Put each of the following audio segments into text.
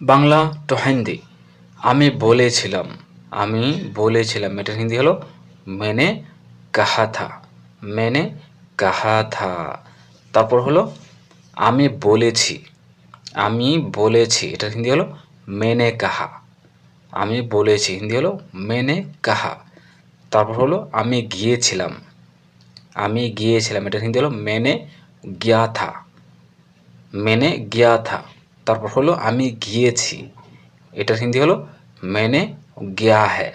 Bangla two Hindi. আমি বলেছিলাম আমি বলেছিলাম। এটার হিন্দি হলো মেনে কাহা থা মেনে কাহা থা তারপর হলো আমি বলেছি আমি বলেছি। এটার হিন্দি হলো মেনে কাহা। আমি বলেছি, হিন্দি হলো মেনে কাহা। তারপর হলো আমি গিয়েছিলাম আমি গিয়েছিলাম। এটার হিন্দি হলো মেনে গিয়া থা মেনে গিয়া থা তারপর হলো আমি গিয়েছি। এটার হিন্দি হলো মেনে গিয়া হ্যায়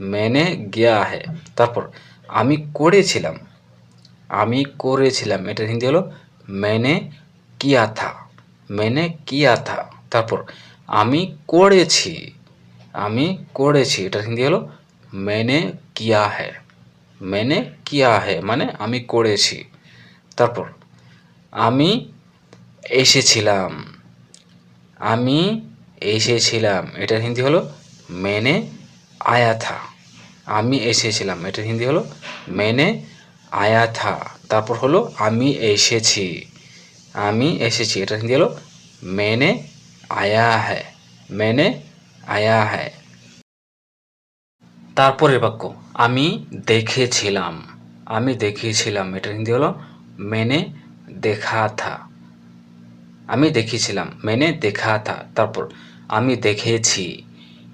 মেনে গিয়া হ্যায় তারপর আমি করেছিলাম আমি করেছিলাম। এটার হিন্দি হলো মেনে কিয়া থা, মেনে কিয়া থা। তারপর আমি করেছি আমি করেছি। এটার হিন্দি হলো মেনে কিয়া হ্যায় মেনে কিয়া হ্যায় মানে আমি করেছি। তারপর আমি এসেছিলাম। আমি এসেছিলাম। এটার হিন্দি হলো মেনে আয়া থা আমি এসেছিলাম। এটার হিন্দি হলো মেনে আয়া থা তারপর হলো আমি এসেছি। আমি এসেছি। এটার হিন্দি হলো মেনে আয়া হ্যায় মেনে আয়া হ্যায় তারপরের বাক্য, আমি দেখেছিলাম। আমি দেখিয়েছিলাম এটার হিন্দি হলো মেনে দেখা থা আমি দেখেছিলাম, মেনে দেখা থা, তারপর আমি দেখেছি।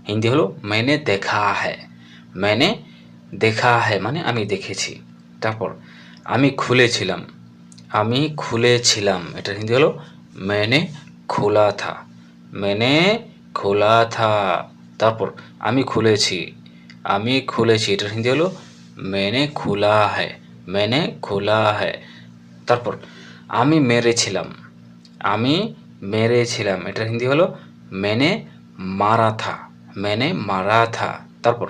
হিন্দি হলো, মেনে দেখা হ্যায় মেনে দেখা হ্যায় মানে আমি দেখেছি। তারপর আমি খুলেছিলাম আমি খুলেছিলাম, এটা হিন্দি হলো, মেনে খোলা থা, মেনে খোলা থা তারপর আমি খুলেছি আমি খুলেছি এটার হিন্দি হলো, মেনে খোলা হ্যায় মেনে খোলা হ্যায় তারপর আমি মেরেছিলাম। আমি মেরেছিলাম এটার হিন্দি হলো মেনে মারা থা মেনে মারা থা তারপর,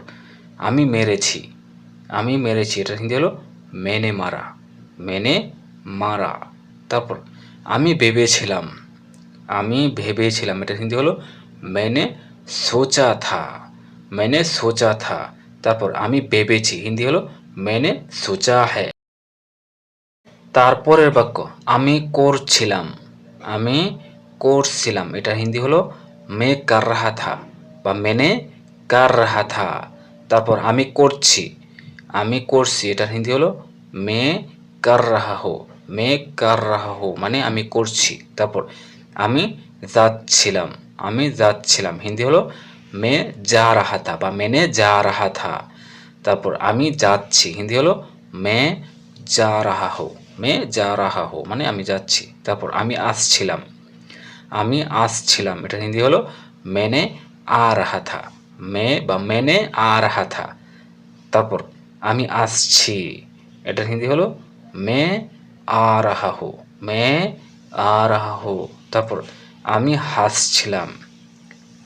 আমি মেরেছি আমি মেরেছি এটার হিন্দি হলো মেনে মারা মেনে মারা। তারপর, আমি ভেবেছিলাম আমি ভেবেছিলাম এটার হিন্দি হলো মেনে সোচা থা মেনে সোচা থা তারপর, আমি ভেবেছি, হিন্দি হলো মেনে সোচা হ্যায় তারপরের বাক্য, আমি করছিলাম। আমি করছিলাম এটা হিন্দি হলো মে কার রাহা থা বা মেনে কার রাহা থা। তারপর আমি করছি। আমি করছি, এটার হিন্দি হলো মে কার রাহা হো, মে কার রাহা হো মানে আমি করছি। তারপর আমি যাচ্ছিলাম আমি যাচ্ছিলাম, হিন্দি হলো মে যা রাহা থা বা মেনে যা রাহা থা। তারপর আমি যাচ্ছি, হিন্দি হলো মে যা রাহা হো। মে যা রাহা হো মানে আমি যাচ্ছি। তারপর আমি আসছিলাম। আমি আসছিলাম, এটা হিন্দি হলো মেনে আ রাহা থা মে বা মেনে আ রাহা থা তারপর আমি আসছি এটার হিন্দি হলো মে আ রাহা হো মে আ রাহা হো তারপর আমি হাসছিলাম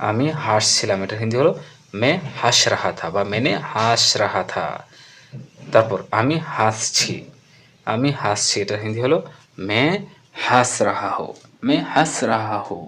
আমি হাসছিলাম, এটা হিন্দি হলো মে হাস রাহা থা বা মেনে হাস রাহা থা তারপর আমি হাসছি। আমি হাসছি। এটা হিন্দি হলো মে হাস রাহা হো মে হাস রাহা হো।